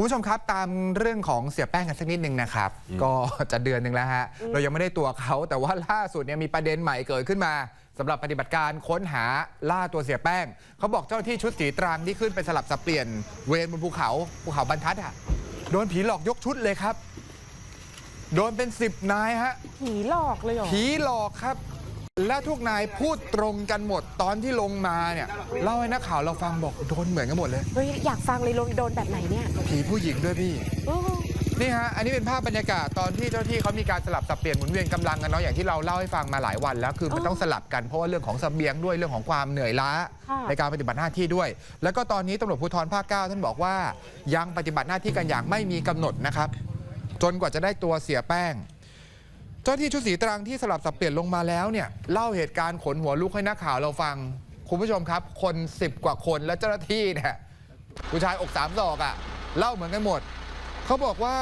คุณผู้ชมครับตามเรื่องของเสียแป้งกันสักนิดหนึ่งนะครับ ก็จะเดือนหนึ่งแล้วฮะเรายังไม่ได้ตัวเขาแต่ว่าล่าสุดเนี่ยมีประเด็นใหม่เกิดขึ้นมาสำหรับปฏิบัติการค้นหาล่าตัวเสียแป้ง เขาบอกเจ้าหน้าที่ชุดสีตรังที่ขึ้นไปสลับสับเปลี่ยนเวรบนภูเขาภูเขาบรรทัดอะโดนผีหลอกยกชุดเลยครับ โดนเป็นสิบนายฮะ ผีหลอกเลยเหรอ ผีหลอกครับ และทุกนายพูดตรงกันหมดตอนที่ลงมาเนี่ยเล่าให้นักข่าวเราฟังบอกโดนเหมือนกันหมดเลยเฮ้ยอยากฟังเลยลงโดนแบบไหนเนี่ยผีผู้หญิงด้วยพี่ โอ้นี่ฮะ อันนี้เป็นภาพบรรยากาศตอนที่เจ้าหน้าที่เขามีการสลับสับเปลี่ยนหมุนเวียนกำลังกันเนาะอย่างที่เราเล่าให้ฟังมาหลายวันแล้วคือมันต้องสลับกันเพราะว่าเรื่องของเสบียงด้วยเรื่องของความเหนื่อยล้า ในการปฏิบัติหน้าที่ด้วย แล้วก็ตอนนี้ตำรวจภูธรภาคเก้าท่านบอกว่า ยังปฏิบัติหน้าที่กันอย่างไม่มีกำหนดนะครับ จนกว่าจะได้ตัวเสียแป้งเจ้าหน้าที่ชุดสีตรังที่สลับสับเปลี่ยนลงมาแล้วเนี่ยเล่าเหตุการณ์ขนหัวลุกให้นักข่าวเราฟัง คุณผู้ชมครับ คน 10 กว่าคนและเจ้าหน้าที่เนี่ยผู้ชายอกสามศอกอะ่ะเล่าเหมือนกันหมด เขาบอกว่า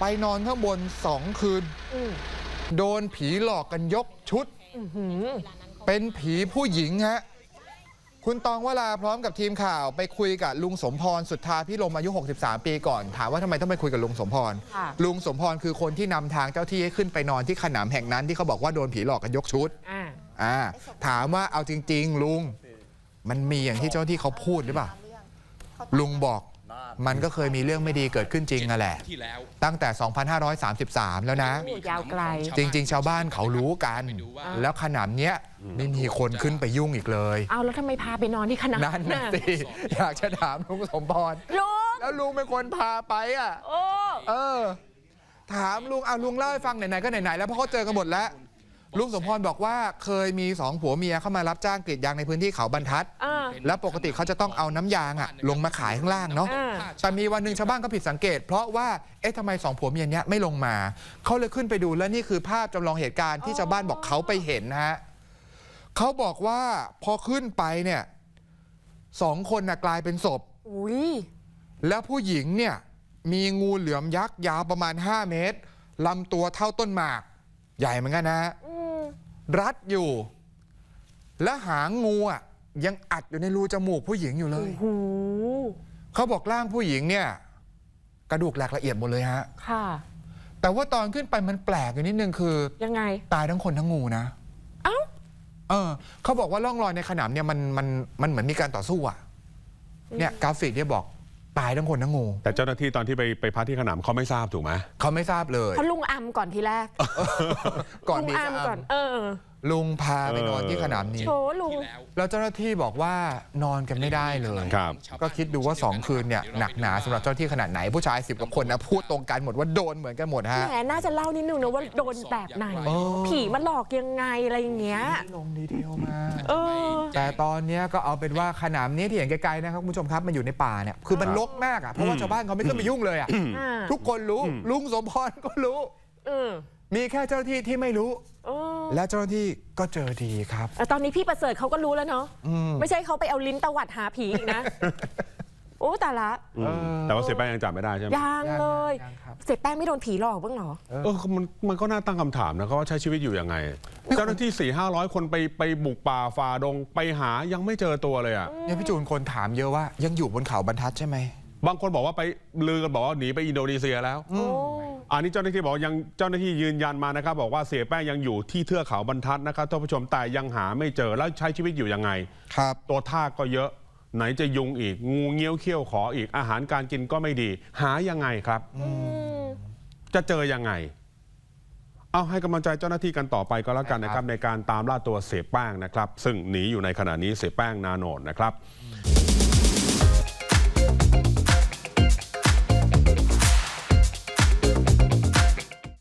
ไปนอนข้างบนสองคืนอืมโดนผีหลอกกันยกชุดอื้อหือเป็นผีผู้หญิงฮะ คุณตองวราพร้อมกับทีมข่าวไปคุยกับลุงสมพรสุทธาพิรมอายุ 63 ปีก่อน ถามว่าทำไมต้องไปคุยกับลุงสมพร ค่ะ ลุงสมพรคือคนที่นำทางเจ้าที่ให้ขึ้นไปนอนที่ขนำแห่งนั้นที่เขาบอกว่าโดนผีหลอกกันยกชุด อ่าอ่าถามว่าเอาจริง ๆ ลุง มันมีอย่างที่เจ้าที่เขาพูดหรือเปล่า ลุงบอก มันก็เคยมีเรื่องไม่ดีเกิดขึ้นจริงนั่นแหละที่แล้วตั้งแต่ 2533 แล้วนะ โอ้ยาวไกล จริง ๆ ชาวบ้านเขารู้กัน แล้วขนำเนี้ยไม่มีคนขึ้นไปยุ่งอีกเลย เอาแล้วทำไมพาไปนอนที่ขนาดนั่นนะสิอยากจะถามลุงสมพรลุงแล้วลุงเป็นคนพาไปอะ โอ้ เออ ถามลุงเอาลุงเล่าให้ฟังไหนๆก็ไหนๆแล้วเพราะเขาเจอกันหมดแล้ว ลุงสมพรบอกว่าเคยมีสองผัวเมียเข้ามารับจ้างกรีดยางในพื้นที่เขาบรรทัด อ่า แล้วปกติเขาจะต้องเอาน้ำยางอะลงมาขายข้างล่างเนาะอ่า แต่มีวันหนึ่งชาวบ้านก็ผิดสังเกต เพราะว่าเอ๊ะทำไมสองผัวเมียเนี้ยไม่ลงมา เขาเลยขึ้นไปดูแล้วนี่คือภาพจำลองเหตุการณ์ที่ชาวบ้านบอกเขาไปเห็นนะฮะเขาบอกว่าพอขึ้นไปเนี่ยสองคนน่ะกลายเป็นศพ อุ้ยแล้วผู้หญิงเนี่ยมีงูเหลือมยักษ์ยาวประมาณ 5 เมตรลำตัวเท่าต้นหมาก ใหญ่เหมือนกันนะฮะอืมรัดอยู่ และหางงูอะยังอัดอยู่ในรูจมูกผู้หญิงอยู่เลยโอ้โหเขาบอกร่างผู้หญิงเนี่ย กระดูกแหลกละเอียดหมดเลยฮะค่ะ แต่ว่าตอนขึ้นไปมันแปลกอยู่นิดนึงคือ ยังไง ตายทั้งคนทั้งงูนะเอ้าเออเขาบอกว่าร่องรอยในขนำเนี่ยมันมันมันเหมือนมีการต่อสู้อะ เนี่ยกราฟิกเนี่ยบอก ตายทั้งคนทั้งงูแต่เจ้าหน้าที่ตอนที่ไปไปพักที่ขนำเขาไม่ทราบถูกไหมเขาไม่ทราบเลยเขาลุงอัมก่อนทีแรกก่อนลุงมีอัมจะก่อนอ้ำเออลุงพาไปนอนเออที่ขนำนี้ โถลุงที่แล้วแล้วเจ้าหน้าที่บอกว่านอนกันไม่ได้เลย ครับ ก็คิดดูว่า 2 คืนเนี่ยหนักหนาสำหรับเจ้าหน้าที่ขนาดไหนผู้ชายสิบกว่าคนนะพูดตรงกันหมดว่าโดนเหมือนกันหมดฮะ แหมน่าจะเล่านิดนึงนะว่าโดนแบบไหน เออ ผีมาหลอกยังไงอะไรอย่างเงี้ย ลงดีเทลมา เออ แต่ตอนเนี้ยก็เอาเป็นว่าขนามนี้ที่เห็นไกลๆนะครับคุณผู้ชมครับมันอยู่ในป่าเนี่ยคือมันรกมากอะเพราะว่าชาวบ้านเขาไม่ขึ้นไปยุ่งเลยอะอ่า ทุกคนรู้ลุงสมพรก็รู้ เออ มีแค่เจ้าหน้าที่ที่ไม่รู้เออและเจ้าหน้าที่ก็เจอดีครับเออตอนนี้พี่ประเสริฐเขาก็รู้แล้วเนาะอืมไม่ใช่เขาไปเอาลิ้นตวัดหาผีอีกนะ โอ้แต่ละอืมแต่ว่าเสียแป้งยังจับไม่ได้ใช่ไหมยังเลย ยังครับ เสร็จแป้งไม่โดนผีหลอกบ้างเหรอ เออมันมันก็น่าตั้งคำถามนะเขาว่าใช้ชีวิตอยู่ยังไง เจ้าหน้าที่4ี่ห้าร้อยคนไปไปบุกป่าฝ่าดงไปหายังไม่เจอตัวเลยอะ เนี่ยพี่จูนคนถามเยอะว่ายังอยู่บนเขาบรรทัดใช่ไหม บางคนบอกว่าไปลือกันบอกว่าหนีไปอินโดนีเซียแล้ว โอ้ อันนี้เจ้าหน้าที่บอกยังเจ้าหน้าที่ยืนยันมานะครับ บอกว่าเสียแป้งยังอยู่ที่เทือกเขาบรรทัดนะครับท่านผู้ชมแต่ยังหาไม่เจอแล้วใช้ชีวิตอยู่ยังไง ครับ ตัวทากก็เยอะไหนจะยุงอีก งูเงี้ยวเขี้ยวขออีกอาหารการกินก็ไม่ดี หายังไงครับอืมจะเจอยังไง เอาให้กำลังใจเจ้าหน้าที่กันต่อไปก็แล้วกันนะครับ ในการตามล่าตัวเสียแป้งนะครับ ซึ่งหนีอยู่ในขณะนี้เสียแป้งนาโนดนะครับ